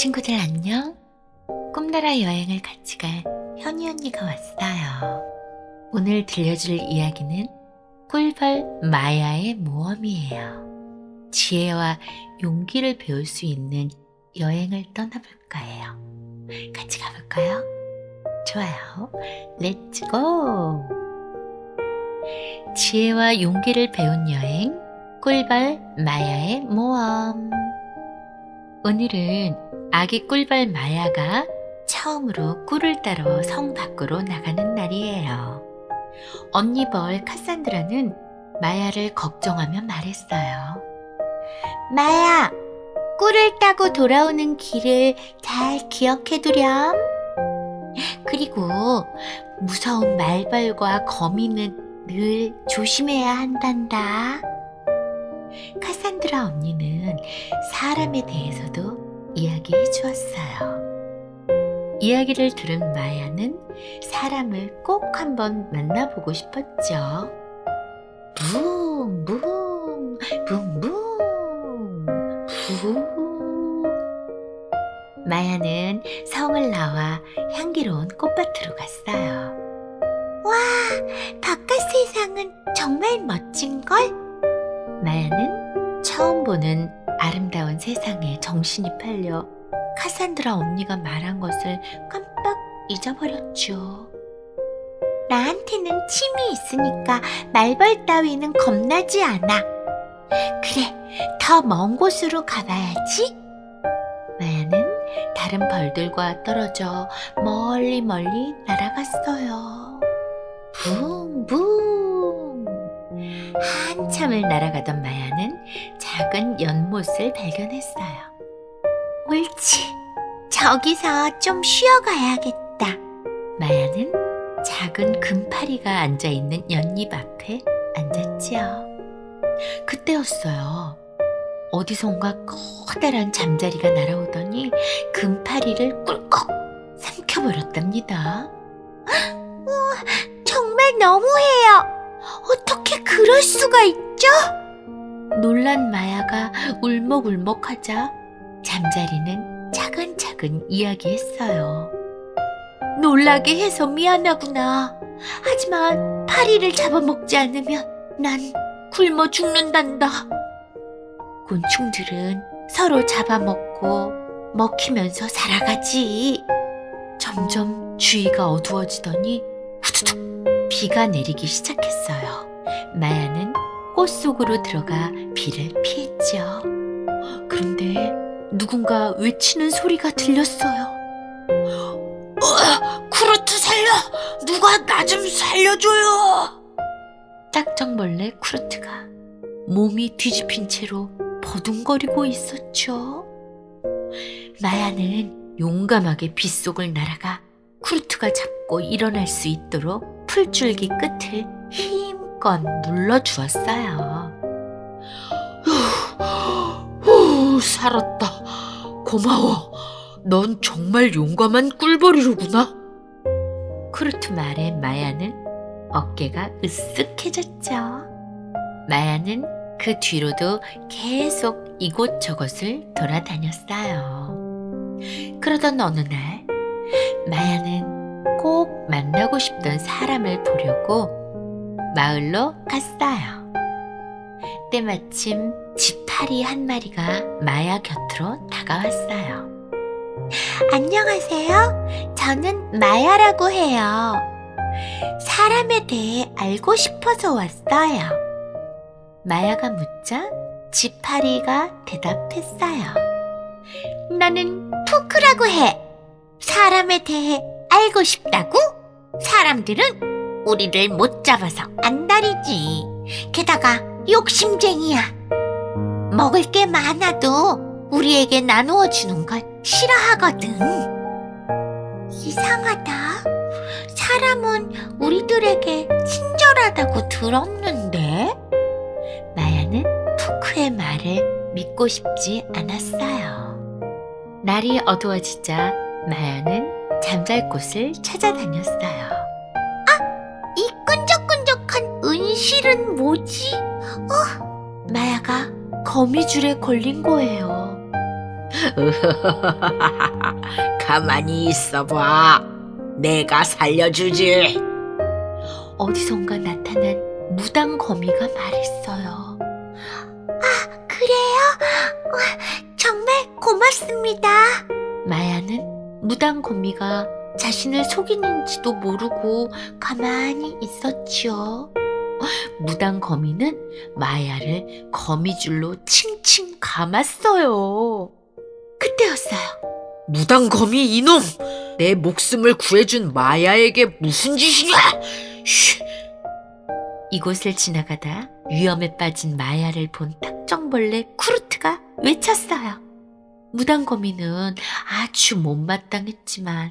친구들 안녕? 꿈나라 여행을 같이 갈 현이 언니가 왔어요. 오늘 들려줄 이야기는 꿀벌 마야의 모험이에요. 지혜와 용기를 배울 수 있는 여행을 떠나볼까 해요. 같이 가볼까요? 좋아요. 렛츠고! 지혜와 용기를 배운 여행 꿀벌 마야의 모험 오늘은 아기 꿀벌 마야가 처음으로 꿀을 따러 성 밖으로 나가는 날이에요. 언니 벌 카산드라는 마야를 걱정하며 말했어요. 마야, 꿀을 따고 돌아오는 길을 잘 기억해두렴. 그리고 무서운 말벌과 거미는 늘 조심해야 한단다. 카산드라 언니는 사람에 대해서도 이야기해 주었어요. 이야기를 들은 마야는 사람을 꼭 한번 만나보고 싶었죠. 붕, 붕, 붕, 붕, 붕. 마야는 성을 나와 향기로운 꽃밭으로 갔어요. 와, 바깥 세상은 정말 멋진걸? 마야는 처음 보는 아름다운 세상에 정신이 팔려 카산드라 언니가 말한 것을 깜빡 잊어버렸죠. 나한테는 침이 있으니까 말벌 따위는 겁나지 않아. 그래, 더 먼 곳으로 가봐야지. 마야는 다른 벌들과 떨어져 멀리 멀리 날아갔어요. 붕붕. 한참을 날아가던 마야는 작은 연못을 발견했어요. 옳지. 저기서 좀 쉬어가야겠다. 마야는 작은 금파리가 앉아 있는 연잎 앞에 앉았지요. 그때였어요. 어디선가 커다란 잠자리가 날아오더니 금파리를 꿀꺽 삼켜버렸답니다. 우와, 정말 너무해요. 어떻게 그럴 수가 있죠? 놀란 마야가 울먹울먹하자 잠자리는 차근차근 이야기했어요. 놀라게 해서 미안하구나. 하지만 파리를 잡아먹지 않으면 난 굶어 죽는단다. 곤충들은 서로 잡아먹고 먹히면서 살아가지. 점점 주위가 어두워지더니 후두둑 비가 내리기 시작했어요. 마야는 꽃 속으로 들어가 비를 피했죠. 그런데 누군가 외치는 소리가 들렸어요. 어, 쿠르트 살려! 누가 나 좀 살려줘요! 짝정벌레 쿠르트가 몸이 뒤집힌 채로 버둥거리고 있었죠. 마야는 용감하게 빗속을 날아가 쿠르트가 잡고 일어날 수 있도록 풀줄기 끝을 힘껏 눌러주었어요. 후, 살았다. 고마워. 넌 정말 용감한 꿀벌이로구나. 쿠르트 말에 마야는 어깨가 으쓱해졌죠. 마야는 그 뒤로도 계속 이곳저곳을 돌아다녔어요. 그러던 어느 날, 마야는 꼭 만나고 싶던 사람을 보려고 마을로 갔어요. 때마침 지파리 한 마리가 마야 곁으로 다가왔어요. 안녕하세요. 저는 마야라고 해요. 사람에 대해 알고 싶어서 왔어요. 마야가 묻자 지파리가 대답했어요. 나는 푸크라고 해. 사람에 대해 알고 싶다고? 사람들은 우리를 못 잡아서 안달이지. 게다가 욕심쟁이야. 먹을 게 많아도 우리에게 나누어 주는 걸 싫어하거든. 이상하다. 사람은 우리들에게 친절하다고 들었는데? 마야는 푸크의 말을 믿고 싶지 않았어요. 날이 어두워지자 마야는 잠잘 곳을 찾아다녔어요. 아, 이 끈적끈적한 은실은 뭐지? 어, 마야가 거미줄에 걸린 거예요. 가만히 있어봐. 내가 살려주지. 어디선가 나타난 무당 거미가 말했어요. 그래요? 정말 고맙습니다. 마야는 무당 거미가 자신을 속이는지도 모르고 가만히 있었지요. 무당 거미는 마야를 거미줄로 칭칭 감았어요. 그때였어요. 무당 거미 이놈! 내 목숨을 구해준 마야에게 무슨 짓이냐? 쉿! 이곳을 지나가다 위험에 빠진 마야를 본 탁정벌레 쿠르트가 외쳤어요. 무당거미는 아주 못마땅했지만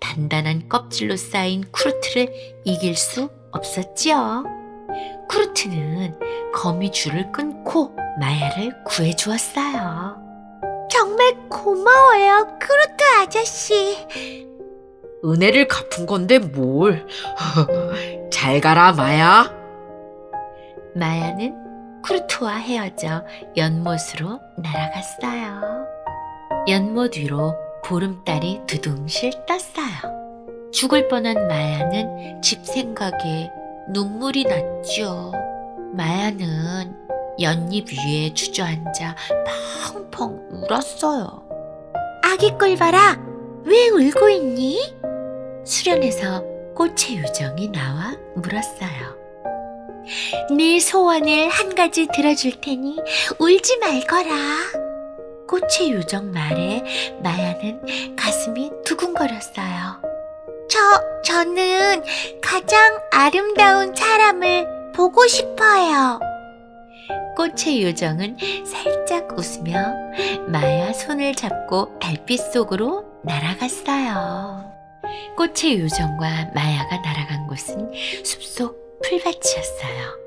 단단한 껍질로 쌓인 쿠르트를 이길 수 없었지요. 쿠르트는 거미 줄을 끊고 마야를 구해주었어요. 정말 고마워요, 크루트 아저씨. 은혜를 갚은 건데 뭘? 잘 가라 마야. 마야는 쿠르트와 헤어져 연못으로 날아갔어요. 연못 위로 보름달이 두둥실 떴어요. 죽을 뻔한 마야는 집 생각에 눈물이 났죠. 마야는 연잎 위에 주저앉아 펑펑 울었어요. 아기 꿀봐라. 왜 울고 있니? 수련에서 꽃의 요정이 나와 물었어요. 네 소원을 한 가지 들어줄 테니 울지 말거라. 꽃의 요정 말에 마야는 가슴이 두근거렸어요. 저, 저는 가장 아름다운 사람을 보고 싶어요. 꽃의 요정은 살짝 웃으며 마야 손을 잡고 달빛 속으로 날아갔어요. 꽃의 요정과 마야가 날아간 곳은 숲속 풀밭이었어요.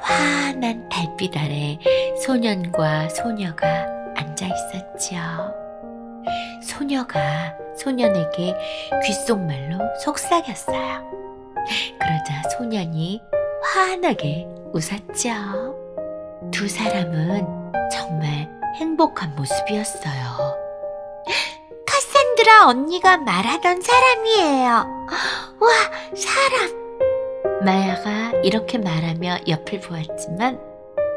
환한 달빛 아래 소년과 소녀가 앉아 있었지요. 소녀가 소년에게 귓속말로 속삭였어요. 그러자 소년이 환하게 웃었죠. 두 사람은 정말 행복한 모습이었어요. 카산드라 언니가 말하던 사람이에요. 와, 사람. 마야가 이렇게 말하며 옆을 보았지만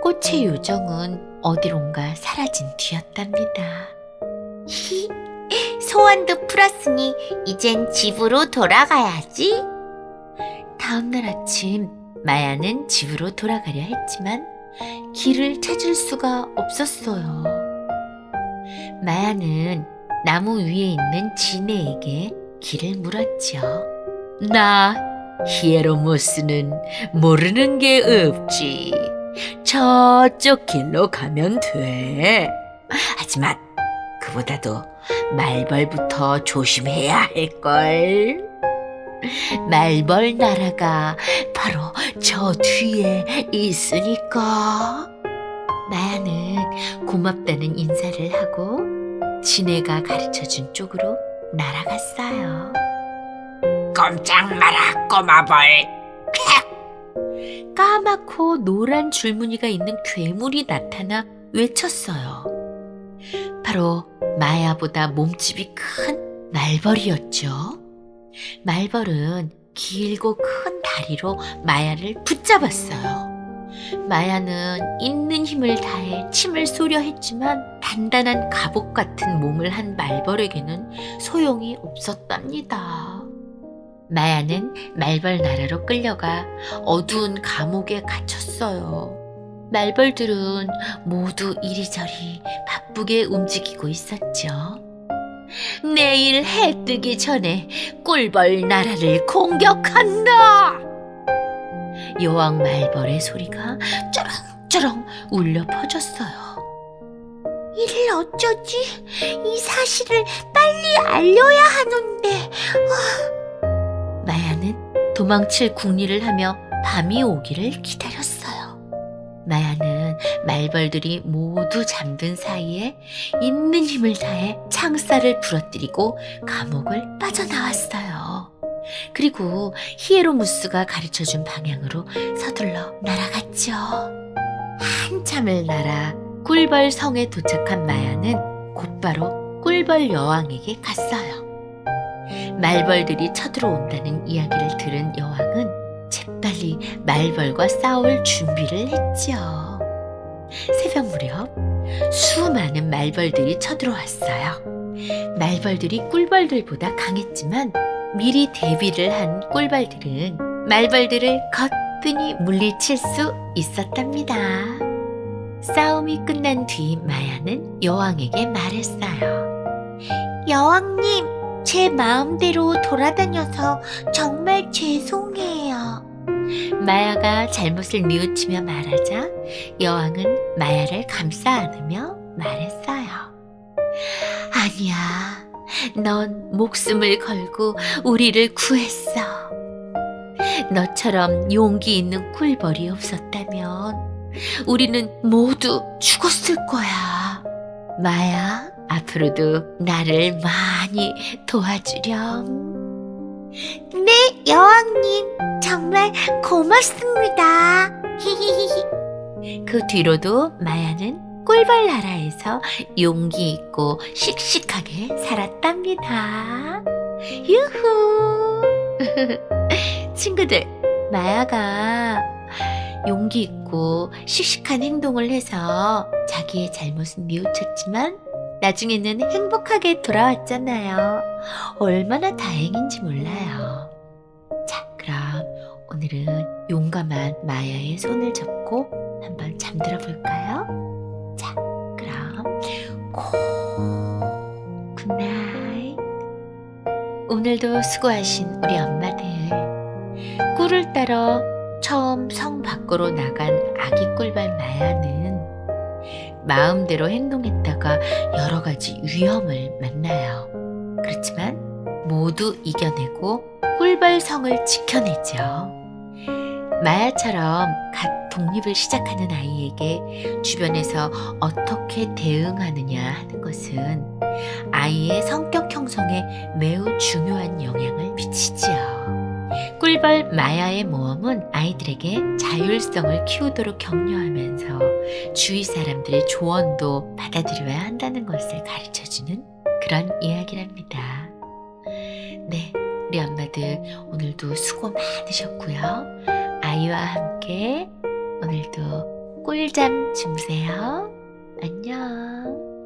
꽃의 요정은 어디론가 사라진 뒤였답니다. 소원도 풀었으니 이젠 집으로 돌아가야지. 다음날 아침 마야는 집으로 돌아가려 했지만 길을 찾을 수가 없었어요. 마야는 나무 위에 있는 지네에게 길을 물었죠. 나 히에로무스는 모르는 게 없지. 저쪽 길로 가면 돼. 하지만 그보다도 말벌부터 조심해야 할걸. 말벌 나라가 바로 저 뒤에 있으니까. 마야는 고맙다는 인사를 하고 지네가 가르쳐준 쪽으로 날아갔어요. 꼼짝 마라 꼬마벌. 까맣고 노란 줄무늬가 있는 괴물이 나타나 외쳤어요. 바로 마야보다 몸집이 큰 말벌이었죠. 말벌은 길고 큰 다리로 마야를 붙잡았어요. 마야는 있는 힘을 다해 침을 쏘려 했지만 단단한 갑옷 같은 몸을 한 말벌에게는 소용이 없었답니다. 마야는 말벌 나라로 끌려가 어두운 감옥에 갇혔어요. 말벌들은 모두 이리저리 바쁘게 움직이고 있었죠. 내일 해 뜨기 전에 꿀벌 나라를 공격한다! 여왕 말벌의 소리가 쩌렁쩌렁 울려 퍼졌어요. 이를 어쩌지? 이 사실을 빨리 알려야 하는데. 마야는 도망칠 궁리를 하며 밤이 오기를 기다렸어요. 마야는 말벌들이 모두 잠든 사이에 있는 힘을 다해 창살을 부러뜨리고 감옥을 빠져나왔어요. 그리고 히에로무스가 가르쳐준 방향으로 서둘러 날아갔죠. 한참을 날아 꿀벌 성에 도착한 마야는 곧바로 꿀벌 여왕에게 갔어요. 말벌들이 쳐들어온다는 이야기를 들은 여왕은 재빨리 말벌과 싸울 준비를 했지요. 새벽 무렵 수많은 말벌들이 쳐들어왔어요. 말벌들이 꿀벌들보다 강했지만 미리 대비를 한 꿀벌들은 말벌들을 거뜬히 물리칠 수 있었답니다. 싸움이 끝난 뒤 마야는 여왕에게 말했어요. 여왕님, 제 마음대로 돌아다녀서 정말 죄송해요. 마야가 잘못을 뉘우치며 말하자 여왕은 마야를 감싸 안으며 말했어요. 아니야, 넌 목숨을 걸고 우리를 구했어. 너처럼 용기 있는 꿀벌이 없었다면 우리는 모두 죽었을 거야. 마야, 앞으로도 나를 많이 도와주렴. 네, 여왕님, 정말 고맙습니다. 히히히히. 그 뒤로도 마야는 꿀벌 나라에서 용기 있고 씩씩하게 살았답니다. 유후! 친구들, 마야가 용기 있고 씩씩한 행동을 해서 자기의 잘못은 뉘우쳤지만 나중에는 행복하게 돌아왔잖아요. 얼마나 다행인지 몰라요. 자, 그럼 오늘은 용감한 마야의 손을 잡고 한번 잠들어 볼까요? 자, 그럼 고 굿나잇. 오늘도 수고하신 우리 엄마들. 꿀을 따러 처음 성 밖으로 나간 아기 꿀벌 마야는 마음대로 행동했 다가 여러 가지 위험을 만나요. 그렇지만 모두 이겨내고 꿀벌 성을 지켜내죠. 마야처럼 갓 독립을 시작하는 아이에게 주변에서 어떻게 대응하느냐 하는 것은 아이의 성격 형성에 매우 중요한 영향을 미치지요. 꿀벌 마야의 모험은 아이들에게 자율성을 키우도록 격려하면서 주위 사람들의 조언도 받아들여야 한다는 것을 가르쳐주는 그런 이야기랍니다. 네, 우리 엄마들 오늘도 수고 많으셨고요. 아이와 함께 오늘도 꿀잠 주무세요. 안녕.